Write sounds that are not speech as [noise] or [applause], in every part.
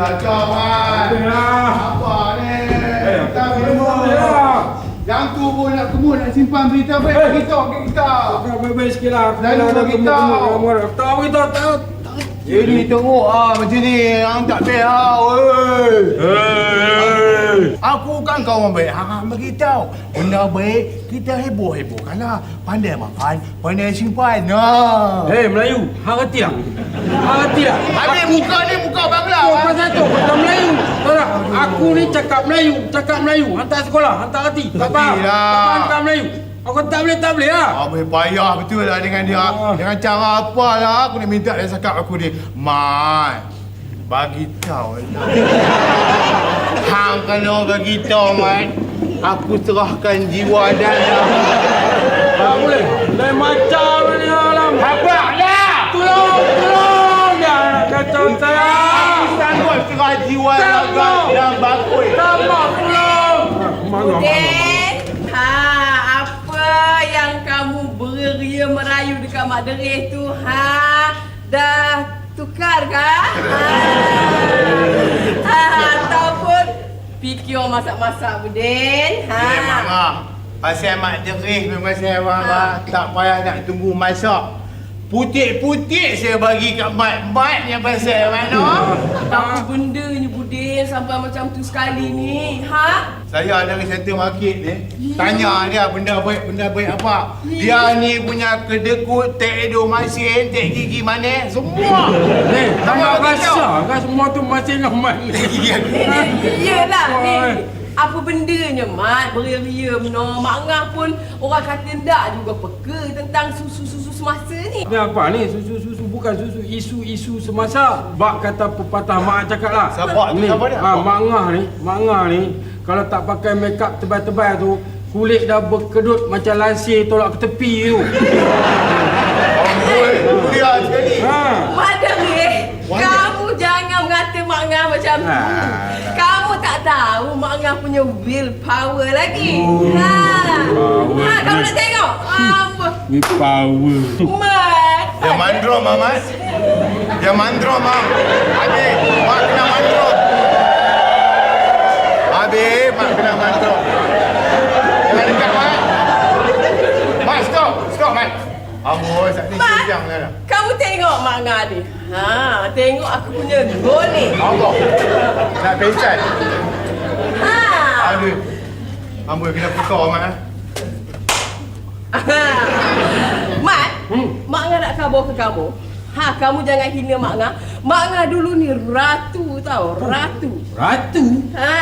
Mat. Ya. Apa ni? Eh, Tak apa minum. Yang tu pun nak kemul nak simpan berita baik Eh. kita kita. Kau baik-baik sikit lah. Lalu nak kita. gemuk-gemuk. Tak beritahu, tak. Jadi tengok ah macam ni hang tak fair ah. Oi. Hei. Aku kan kawan baik. Hang bagi tahu. Benda baik kita heboh-hebohkanlah. Pandai makan, pandai simpan. Nah. Hei, Melayu. Hang reti tak? Hang reti tak? Habis muka ni muka bangla. Kau ah. pasal tu, kau Melayu. Tahu tak? Aku ni cakap Melayu, cakap Melayu. Hantar sekolah, hantar reti. Tak faham. lah. Tak faham cakap Melayu. Aku tak boleh, tak boleh lah. Habis payah betul lah dengan dia. Ah. Dengan cara apa lah aku nak minta dia cakap aku ni. Mat. Bagi tahu lah. Hang kalau bagi tahu Mat. Aku serahkan jiwa dan Tak boleh. Lain macam ni alam. Habak lah! Tolong, tolong. Jangan kacau saya. Jiwa raga dan bakul. Tak mau, tolong. Den, ha apa yang kamu beria merayu dekat Mak Derih tu? Ha dah tukar kah? Ha, ha ataupun fikir masak-masak Buden? Ha. Eh, Mama. Pasal mak jerih memang saya mama. Tak payah nak tunggu masak. Putik-putik saya bagi kat mat. Mat yang pasal mana? Apa bendanya Buden sampai macam tu sekali ni? Ha? Saya dari center market ni Tanya dia benda baik benda baik apa Dia ni punya kedekut Tek edo masin Tek gigi mana Semua Ni, tak Sama rasa kan semua tu masih normal. Yelah ni. Apa bendanya Mat Beria-ria no Mak Ngah pun Orang kata tak juga peka Tentang susu-susu semasa ni Ni apa ni? Susu-susu bukan susu isu-isu semasa. Bak kata pepatah mak cakap lah. Siapa? Ni, dia? ha, mak ngah ni, mak ngah ni kalau tak pakai make up tebal-tebal tu, kulit dah berkedut macam lansir tolak ke tepi tu. Sekali Ha. Mak Wanda. Kamu jangan mengata Mak Ngah macam tu Alah. Tak tahu Mak Ngah punya will power lagi. Ha. Power. Ha kamu nak tengok? Apa? Ni power. Mat. Dia mandro mama Dia mandro mam Habis. Mak kena mandro. Habis. Mak kena mandro. Jangan dekat mak Mak stop. Stop mat. Amboi ni Mat sejam dah Kamu tengok Mak Ngah ni? Ha Tengok aku punya golek. Allah Nak Ha Aduh Amboi kena pukau mat eh. [laughs] Mat, Hmm. Mak Ngah nak khabar ke kamu? Ha, kamu jangan hina Mak Ngah. Mak Ngah dulu ni ratu tau, ratu. Ratu? Ha.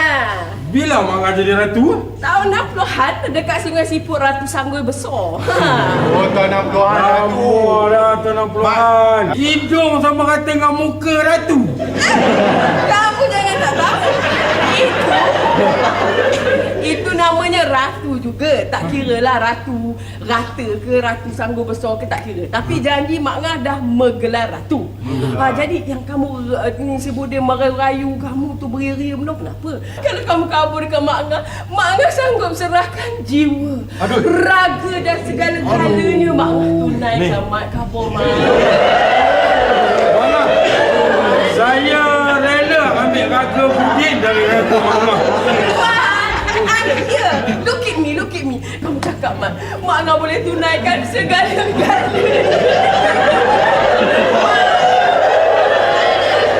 Bila mak ngah jadi ratu? Tahun 60-an dekat Sungai Siput Ratu Sanggul besar. Ha. Oh tahun 60-an aku Lama dah tahun 60-an. Hidung sama kata dengan muka ratu. Kamu jangan tak tahu. Itu itu namanya ratu juga. Tak kira lah ratu rata ke ratu sanggul besar ke tak kira. Tapi janji Mak Ngah dah menggelar ratu. Ha, jadi yang kamu uh, ni sebut dia merayu kamu tu beria-ria benda kenapa? Kalau kamu kabur dekat Mak Ngah, Mak Ngah sanggup serahkan jiwa, Aduh. raga dan segala-galanya Mak Ngah tunaikan Mak kabur Mak. Mana? Saya rela ambil raga Budin dari ratu mama. Wah, Cakap, Mak. Mak Ngah boleh tunaikan segala-galanya.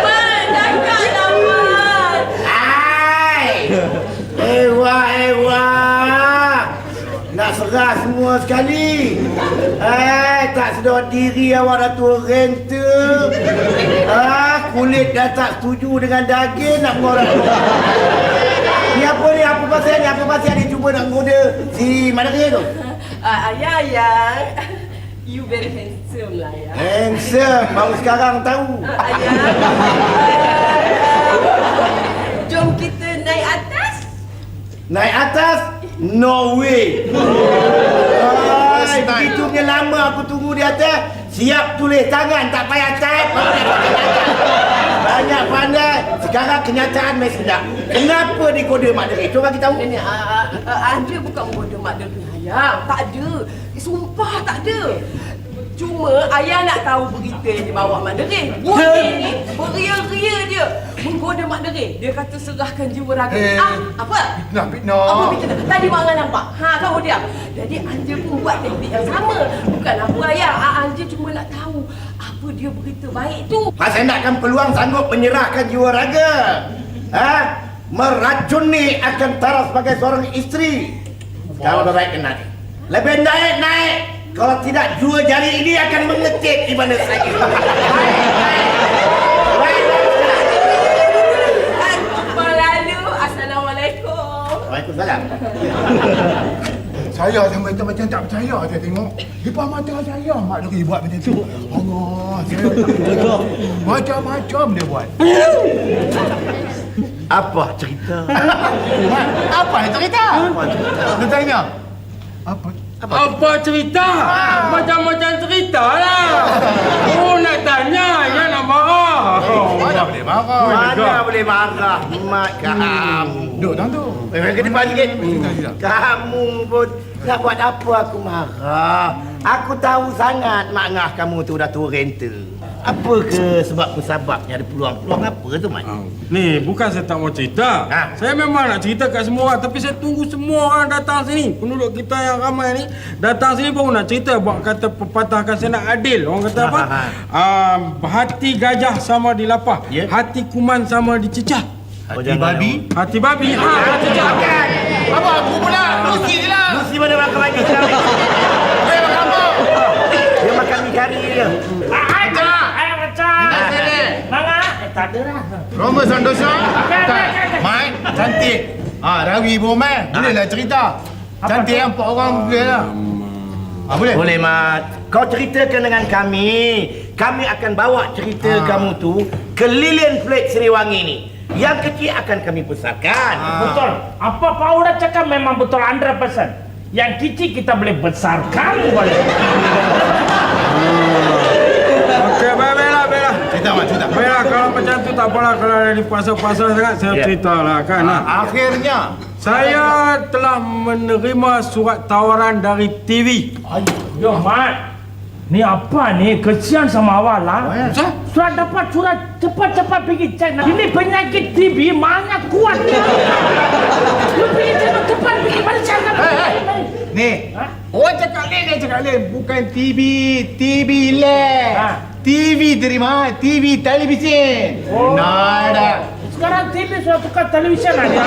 Mak, cakaplah, Mak. Hai! Ewa, ewa! Nak serah semua sekali. Hai, tak sedar diri awak dah tua renta. Ah, kulit dah tak setuju dengan daging nak mengorak. Ni apa ni? Apa pasal ni? Apa pasal ni cuba nak goda si mana dia tu? Ah, ayah, ayah. You very handsome lah, ya. Handsome, baru sekarang tahu. Ah, ayah. Jom kita naik atas. Naik atas? No way. Ay, begitu punya lama aku tunggu di atas. Siap tulis tangan, tak payah type. baru dapat kenyataan. Banyak pandai. Sekarang kenyataan mesti tak. Kenapa dikoda Mak Deri? Cuba kita tahu. Ini, ah, ah, ah, Anda bukan bodoh mak dia ayah. Tak ada. Sumpah tak ada. Cuma ayah nak tahu berita yang dia bawa Mak Derin. Bunyi ni beria-ria dia menggoda Mak Derin. Dia kata serahkan jiwa raga. Eh. Ah, apa? Fitnah, fitnah. Apa fitnah? Tadi Mak Angah nampak. Ha, kamu diam. Jadi Anja pun buat teknik yang sama. Bukan apa ayah. Ah, Anja cuma nak tahu apa dia berita baik tu. Saya nakkan peluang sanggup menyerahkan jiwa raga. Ha? Meracuni akan Tara sebagai seorang isteri. Lebih baik kena ni. Lebih naik naik. Kalau tidak dua jari ini akan mengetik di mana saya. Assalamualaikum. Waalaikumsalam. Saya sampai macam macam tak percaya saya tengok. Depan mata saya mak dia buat macam tu. Allah, saya. Macam-macam dia buat. Apa cerita? Mak, apa yang cerita? Dia tanya. Apa? Apa cerita? Macam-macam cerita lah. [laughs] Oh nak tanya, ya nak marah. Mana boleh marah? Mana boleh marah mak kamu? Duduk dalam tu. Eh, ke depan sikit. Kamu pun nak buat apa aku marah? Aku tahu sangat mak ngah kamu tu dah tua renta. Apa ke sebab musababnya ada peluang-peluang apa tu mak? Ni bukan saya tak mau cerita. Ha. Saya memang nak cerita kat semua orang tapi saya tunggu semua orang datang sini. Penduduk kita yang ramai ni datang sini baru nak cerita buat kata pepatah kasih nak adil. Orang kata apa? Ha, ha, Um, hati gajah sama dilapah, Ya. hati kuman sama dicecah. Oh, Hati jangan. babi. Hati babi ha cecah. Apa aku pula? Lucy je lah. Lucy mana makan lagi sekarang? Dia makan apa? Dia makan mie kari dia. Ada. Ada lah. Roma Santosa. Tak. Mai, cantik. Ah, Rawi Boman. Bolehlah cerita. Cantik yang empat orang boleh lah. Ah, boleh? Boleh mat. Kau ceritakan dengan kami. Kami akan bawa cerita Ah. kamu tu ke Lilian Plate Seriwangi ni. Yang kecil akan kami besarkan. Ah. Betul. Apa kau udah cakap memang betul 100%. Yang kecil kita boleh besarkan boleh. Okey, baik-baiklah, baiklah. Cerita mak, cerita. Baiklah, tak apalah kalau dari pasal-pasal sangat saya Ya. ceritalah kan. Ha. Akhirnya. Saya telah menerima surat tawaran dari TV. Yo, Mat. Ni apa ni? Kesian sama awak lah. Surat dapat surat cepat-cepat pergi cek. Nah, Ini penyakit TB mana kuatnya. [laughs] Lu pergi cek cepat pergi balik cek. Eh, eh. Ni. Orang cakap lain, dia cakap lain. Bukan TV. TV leh. Ha. TV terima. TV televisi. Oh. Nada. Sekarang TV sudah tukar televisyen aja.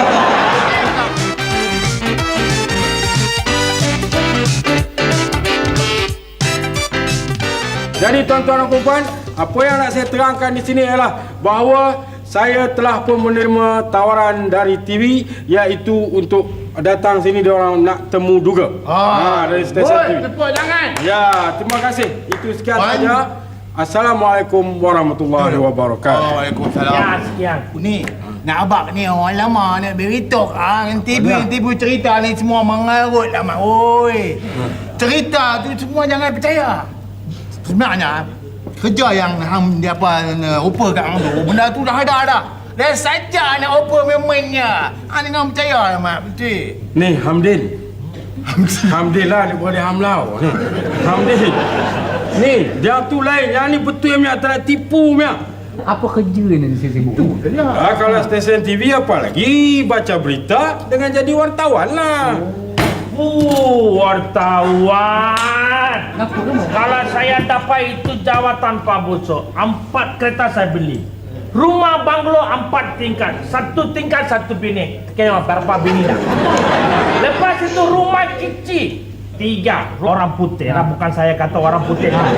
Jadi tuan-tuan dan puan, apa yang nak saya terangkan di sini ialah bahawa saya telah pun menerima tawaran dari TV iaitu untuk datang sini dia orang nak temu duga. Ah. Ha, dari stesen TV. Tepuk jangan. Ya, terima kasih. Itu sekian saja. Assalamualaikum warahmatullahi wabarakatuh. Waalaikumsalam. Ya, sekian. Ni, nak abang ni orang lama nak berita ah yang tiba Banyak. tiba cerita ni semua mengarut lah mak oi. Cerita tu semua jangan percaya. Sebenarnya kerja yang hang dia apa uh, rupa kat hang tu benda tu dah ada dah. Dah saja nak rupa memangnya. Hang jangan percaya lah mak betul. Ni Hamdin. Hamdin lah dia boleh hamlau. Ni. Hamdin. Ni, dia tu lain. Yang ni betul yang tak nak tipu punya. Apa kerja ni saya sibuk? Ah, kalau stesen TV apa lagi? Baca berita dengan jadi wartawan lah. Uh, wartawan. Kenapa kamu? Kalau saya dapat itu jawatan Pak Buso, empat kereta saya beli. Rumah banglo empat tingkat, satu tingkat satu bini. Kayaknya berapa bini dah. Lepas itu rumah kecil, tiga orang putih. Lah bukan saya kata orang putih. Nah,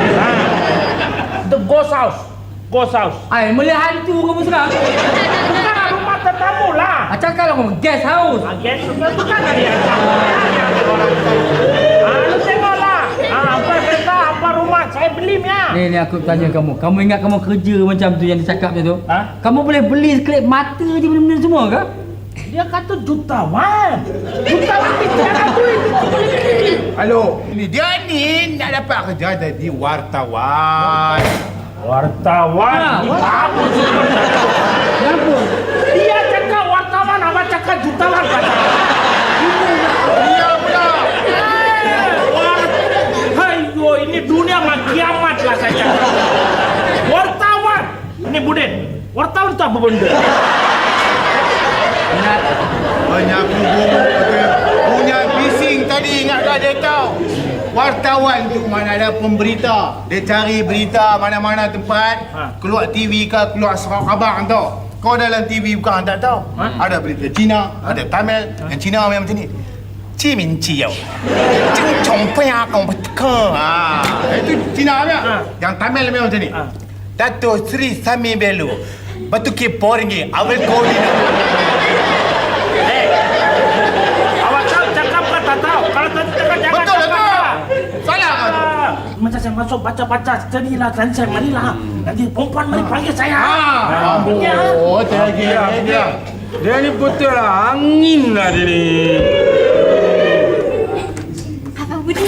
the ghost house, ghost house. Ai, melihat hantu kamu sekarang. Bukan rumah tetamu lah. Ah, cakap lah kamu, guest house. Ah, yes, bukan ada yang sama. Ah, lu tengoklah. Beli ya. Ni, ni aku tanya kamu. Kamu ingat kamu kerja macam tu yang dia cakap macam tu? Ha? Kamu boleh beli klip mata je benda-benda semua ke? Dia kata jutawan. Jutawan duit beli. Halo, ni dia ni nak dapat kerja jadi wartawan. Wartawan. Ha, Ini what? bagus sebenarnya. Kenapa? Dia cakap wartawan, apa cakap jutawan kata. Dia pula. Ayo, ini dunia makiamat benda. Ingat. Banyak guru punya bising tadi ingat tak dia tahu. Wartawan tu mana ada pemberita. Dia cari berita mana-mana tempat. Ha. Keluar TV ke, keluar surat khabar tau. Kau dalam TV bukan tak tahu. Ha? Ada berita Cina, ada Tamil. Yang Cina memang macam ni. 知名自由，正从不亚共不可啊！Itu Cina apa? Ha. Yang Tamil memang macam ni. Ha. Dato Sri Sami Belu. Batu ke poringi, awal kau ni. Awak tahu cakap ke tak tahu? Kalau tak cakap jangan Betul cakap. kau. Salah kau. Macam saya masuk baca-baca senilah dan saya marilah. Nanti perempuan mari panggil saya. Ah, Ya. oh, teragi. Dia ni betul lah angin lah dia ni. Abang Budi.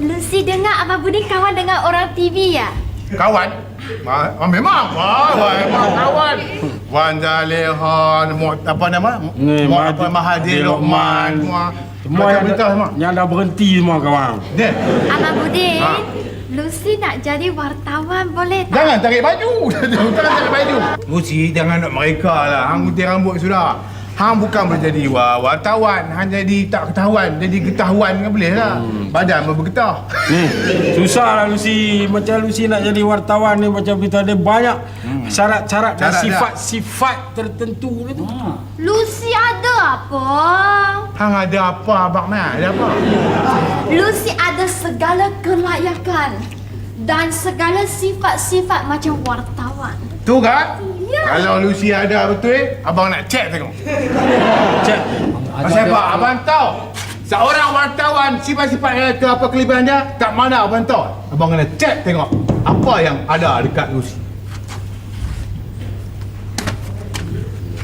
Lucy dengar Abang Budi kawan dengan orang TV ya? Kawan? Ma, ah, memang. Wah, wah, memang kawan. Wan Zalihan, Mu, apa nama? Ni, Mu, Mahathir- apa, Mahathir Lokman. Semua. Yang, berita semua. yang dah berhenti semua kawan. Abang Budi. Ha. Lucy nak jadi wartawan boleh tak? jangan tarik baju. [laughs] jangan tarik baju. Musi, jangan nak mereka lah. Hang gunting rambut sudah. Hang bukan boleh jadi wa- wartawan. Hang jadi tak ketahuan. Jadi ketahuan kan boleh lah. Badan pun bergetah. Ni, susah lah Lucy. Macam Lucy nak jadi wartawan ni macam kita ada banyak syarat-syarat dan sifat-sifat tertentu ni tu. Lucy ada apa? Hang ada apa abang Mat? Ada apa? Lucy ada segala kelayakan dan segala sifat-sifat macam wartawan. Tu kan? Ya. Kalau Lucy ada betul, abang nak check tengok. [laughs] Cek. Pasal apa? Abang tahu. Seorang wartawan sifat-sifat dia ke apa kelebihan dia, tak mana abang tahu. Abang kena check tengok apa yang ada dekat Lucy.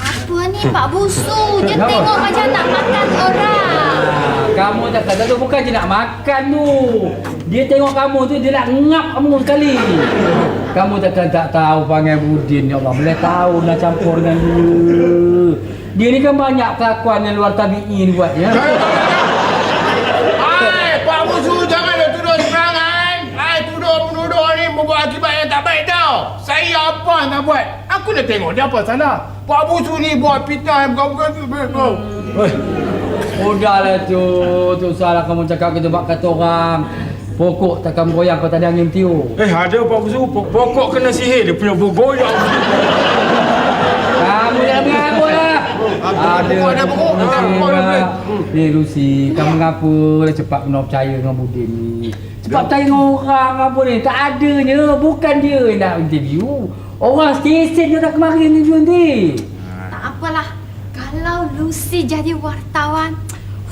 Apa ni Pak Busu? Dia tengok macam nak makan orang. Ah, Kamu tak kata tu bukan je nak makan tu. Dia tengok kamu tu dia nak ngap kamu sekali. Kamu takkan tak tahu panggil Budin ya Allah. Boleh tahu nak campur dengan dia. Dia ni kan banyak kelakuan yang luar tabi'i ni buat ya. Hai, Pak Musu jangan dah tuduh sembarangan. Hai, tuduh-menuduh ni membuat akibat yang tak baik tau. Saya apa nak buat? Aku dah tengok dia apa salah. Pak Musu ni buat fitnah yang bukan-bukan tu. Oh. Udahlah tu. Tu salah kamu cakap kita buat kata orang. Pokok takkan goyang kau tak ada angin tiup. Eh ada Pak Busu, Pok- pokok kena sihir dia punya bergoyak. Kamu jangan mengaku lah. Ada pokok ada pokok. Pokok lah. Eh Lucy, kamu ngapa lah cepat kena percaya dengan Budin ni? Cepat percaya dengan orang apa ni? Tak adanya, bukan dia yang nak interview. Orang stesen je tak kemarin interview nanti. Tak apalah. Kalau Lucy jadi wartawan,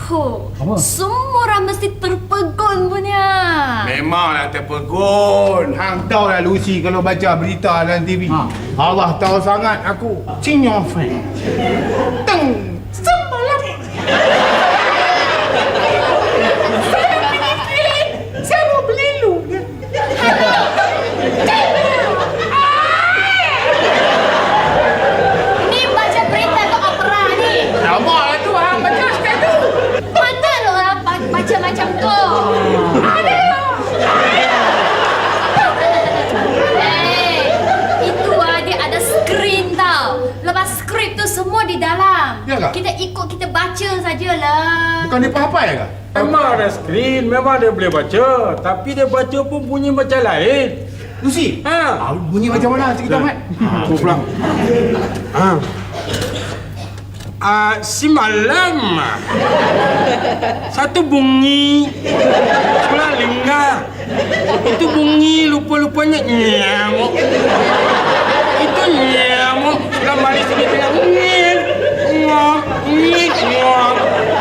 ho, Apa? semua orang mesti terpegun punya. Memanglah terpegun. Hang tahu lah Lucy kalau baca berita dalam TV. Ha. Allah tahu sangat aku. Cing your friend. Teng. Semalam. Saya mau beli lu. Ni baca berita ke opera ni. Nama lah tu hang baca sekali tu. Mana lo orang ba- baca macam tu? Ada. Eh, itu ah dia ada skrin tau. Lepas skrip tu semua di ke? Kita ikut kita baca sajalah. Bukan dia apa ya ke? Memang ada skrin, memang dia boleh baca. Tapi dia baca pun bunyi macam lain. Lucy. Ha. Ah, bunyi macam mana cerita Mat? Aku pula. Ha. Ah, si malam satu bunyi sekolah lingga itu bunyi lupa-lupanya nyamuk itu nyamuk sekolah mari sini tengah ngit ngok ngit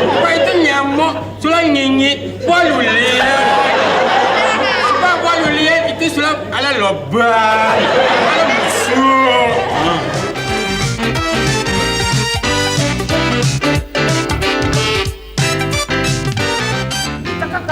apa itu nyamuk sekolah ngingit walu lihat sebab walu lihat itu sekolah ala lobang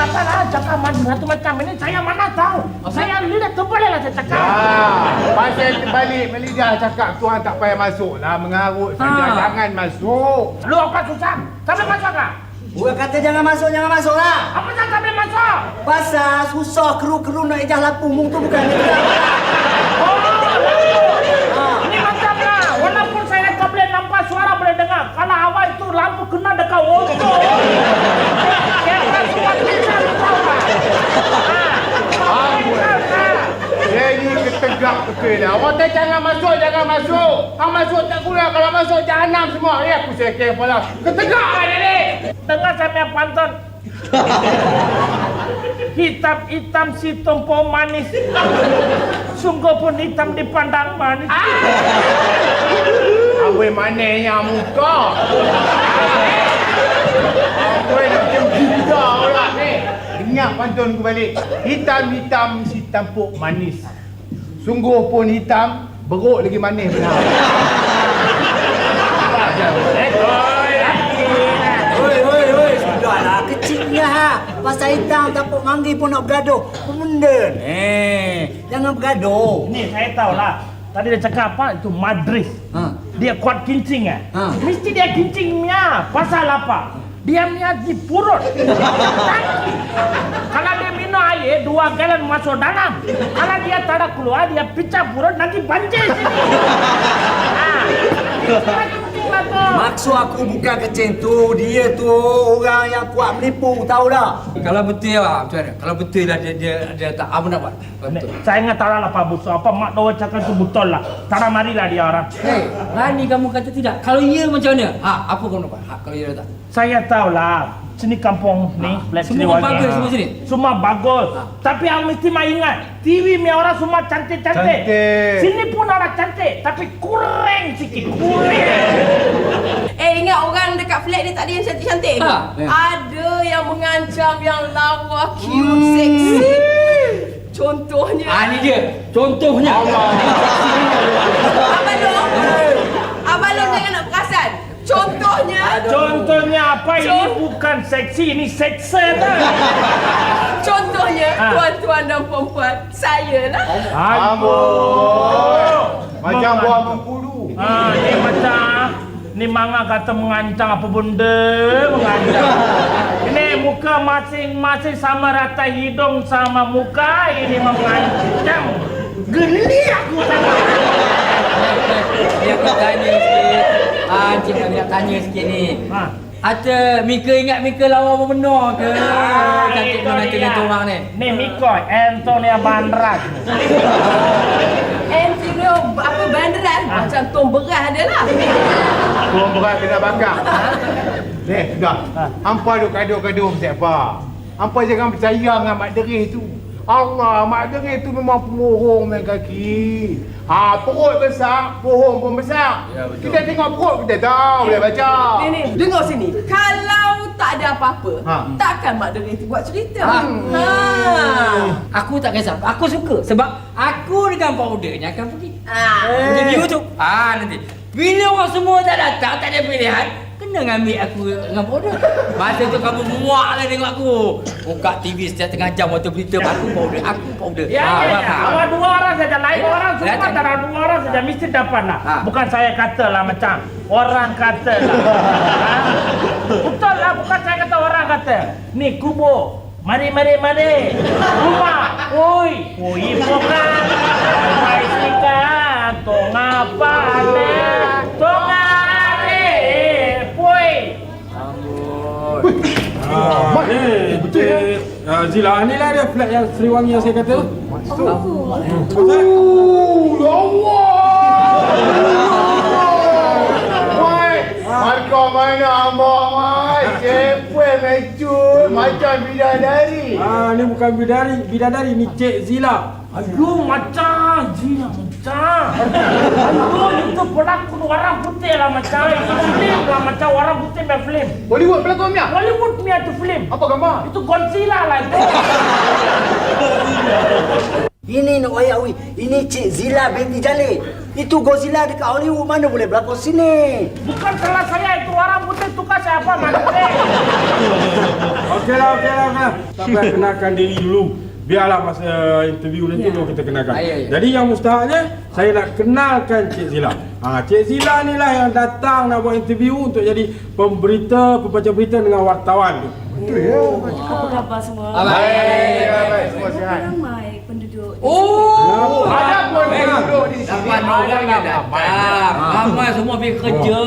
katalah cakap mandi satu macam ini saya mana tahu. Saya lidah terbalik lah saya cakap. Ya, pasal terbalik Melida cakap tuan tak payah masuk lah mengarut saja ha. jangan masuk. Lu apa susah? Kamu masuk lah Bukan kata jangan masuk, jangan masuk lah. Apa yang tak boleh masuk? Pasal susah keru-keru nak ijah lapu mung tu bukan. oh, ini macam lah. Walaupun saya tak boleh nampak suara boleh dengar. Kalau awal itu lampu kena dekat wong tegak okey Orang tak jangan masuk, jangan masuk. Hang masuk tak kula. kalau masuk jahanam semua. Ya aku seke pula. Ketegak ah ni. Tengah sampai pantun. [laughs] Hitam hitam si tompo manis. Sungguh pun hitam dipandang manis. Ah! Awe manenya muka. Awe nak kita orang ni. Dengar pantun ku balik. Hitam hitam si tampuk manis. Sungguh pun hitam, beruk lagi manis benar. [laughs] Oi, oi, oi. Sudahlah, kecilnya ha. Pasal hitam tapuk manggi pun nak bergaduh. Apa benda ni? Eh, jangan bergaduh. Ni saya tahu lah. Tadi dia cakap apa? Itu Madrid. Ha. Dia kuat kincing eh. Ha. Mesti dia kincingnya. Pasal apa? Dia punya di purut. Tangki. Kalau dia minum air, dua galon masuk dalam. Kalau dia tak tu. Maksud aku bukan kecil tu. Dia tu orang yang kuat menipu, tahu tak? Kalau betul lah, macam mana? Kalau betul lah dia, dia, dia tak apa nak buat. Betul. Saya ingat tak lah Pak Buso. Apa mak Dawa cakap itu betul lah. Tak marilah dia orang. Hei, berani kamu kata tidak? Kalau iya macam mana? Ha, apa kamu nak buat? Ha, kalau iya tak? Saya tahu lah. Sini kampung ni, Ha. Flat Semua Siliwangi. bagus semua sini? Semua bagus. Ha. Tapi yang mesti mah ingat, TV punya orang semua cantik-cantik. Cantik. Sini pun orang cantik, tapi kurang sikit, kurang. Eh ingat orang dekat flat dia tak ada yang cantik-cantik? Ha. Ada yang mengancam yang lawa, cute, seksi. Contohnya Ah, ni dia. Contohnya. Abang Long. Abang Long jangan nak perasan. Contohnya Contohnya apa ini Con- bukan seksi, ini seksa dah. [laughs] Contohnya Ha. tuan-tuan dan puan-puan Saya lah Aduh. Macam buah mengkudu. Ah, ni macam ni manga kata mengancam apa benda mengancam. Ini muka masing-masing sama rata hidung sama muka ini mengancam. Geli aku sama. Dia aku tanya. Ah, Encik nak nak tanya sikit ni. Ha. Ada Mika ingat Mika lawa apa benar ke? Ah, Cantik tu nanti dia. dengan orang ni. Ni Mikoy, Antonia Bandrat. [laughs] Antonio apa banderan Macam tong beras dia lah Tuan berat kena bakar. Eh, sudah. Ha. Hampa duk gaduh-gaduh siapa? Hampa jangan percaya dengan Mak Derih tu. Allah, Mak Derih tu memang pemohong main kaki. Ha, perut besar, pohon pun besar. Ya, betul. kita tengok perut, kita tahu boleh baca. Ni ni Dengar sini Kalau tak ada apa-apa Ha. Takkan Mak Derin tu buat cerita Ha. ha. Aku tak kisah. Aku suka sebab aku dengan powdernya akan pergi. ha. Macam view tu. Ah nanti. Bila orang semua tak datang, tak ada pilihan, kena ngambil aku dengan powder. Masa tu kamu muak lah tengok aku. Buka TV setiap tengah jam waktu berita aku powder, aku powder. Ya, Ah, ya, ya. Awak dua orang saja, lain orang semua Datang. tak ada dua orang saja mesti dapat lah. Ha. Bukan saya kata lah macam orang kata lah. ha? [laughs] Betul lah, bukan saya kata orang kata. Ni kubo. Mari, mari, mari. Rumah. Oi. Oi, bukan. Mai sika. Tonga pade. Tonga are. Poi. Ah, ni betul. Ah, Zila, ni lah dia flat yang Seriwangi yang saya kata. Masuk. Oh, ya Allah. Mai, markah mana abang, Mai? Cepet mecut, macam bidadari. Ah, ni bukan bidadari, bidadari ni Cik Zila. Aduh, macam. Macam. Aduh, itu pelakon orang putih lah macam. Itu film lah macam orang putih main film. Bollywood pelakonnya. Hollywood punya tu film. Apa gambar? Itu Godzilla lah itu. [laughs] Ini nak wayawi. Ini Cik Zila binti Jalil. Itu Godzilla dekat Hollywood mana boleh berlakon sini. Bukan salah saya itu orang putih tukar siapa mana boleh. [laughs] Okeylah, okeylah, payah kenalkan diri dulu. Biarlah masa interview nanti Ya. baru kita kenalkan. Ah, ya, ya. Jadi yang mustahaknya saya nak kenalkan Cik Zila. Ha, Cik Zila ni lah yang datang nak buat interview untuk jadi pemberita, pembaca berita dengan wartawan tu. Apa khabar semua? Baik. Baik, baik, semua sihat. Oh, Ada pun eh, duduk di sini. Lapan orang yang datang. Ramai semua pergi kerja.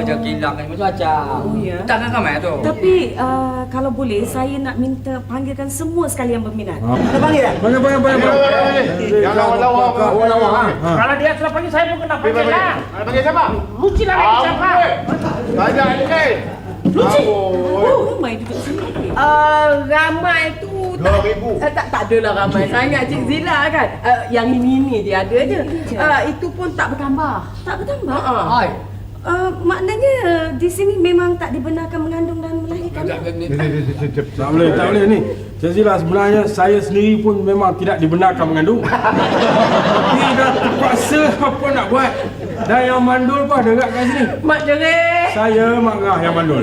Kerja kilang kan macam-macam. Oh, ya? Takkan ramai tu. Tapi uh, kalau boleh saya nak minta panggilkan semua sekali yang berminat. Kita panggil dah. Banyak banyak banyak. Yang lawan-lawan. Lawan-lawan. Kalau dia telah panggil saya pun kena panggil lah. Panggil siapa? Luci lah lagi siapa? Banyak ni kan? Luci. Oh, Oh, ramai duduk sini. Uh, ramai tu Dua ribu. Uh, tak tak adalah ramai sangat Cik Zila kan. Uh, yang ini ni dia ada je. Uh, itu pun tak bertambah. Tak bertambah. Uh, Hai. uh, maknanya di sini memang tak dibenarkan mengandung dan melahirkan. Tak boleh, tak boleh ni. Cik Zila sebenarnya saya sendiri pun memang tidak dibenarkan mengandung. Tapi dah terpaksa apa nak buat. Dan yang mandul pun ada kat sini. Mak jerit. Saya Mak Ngah yang mandul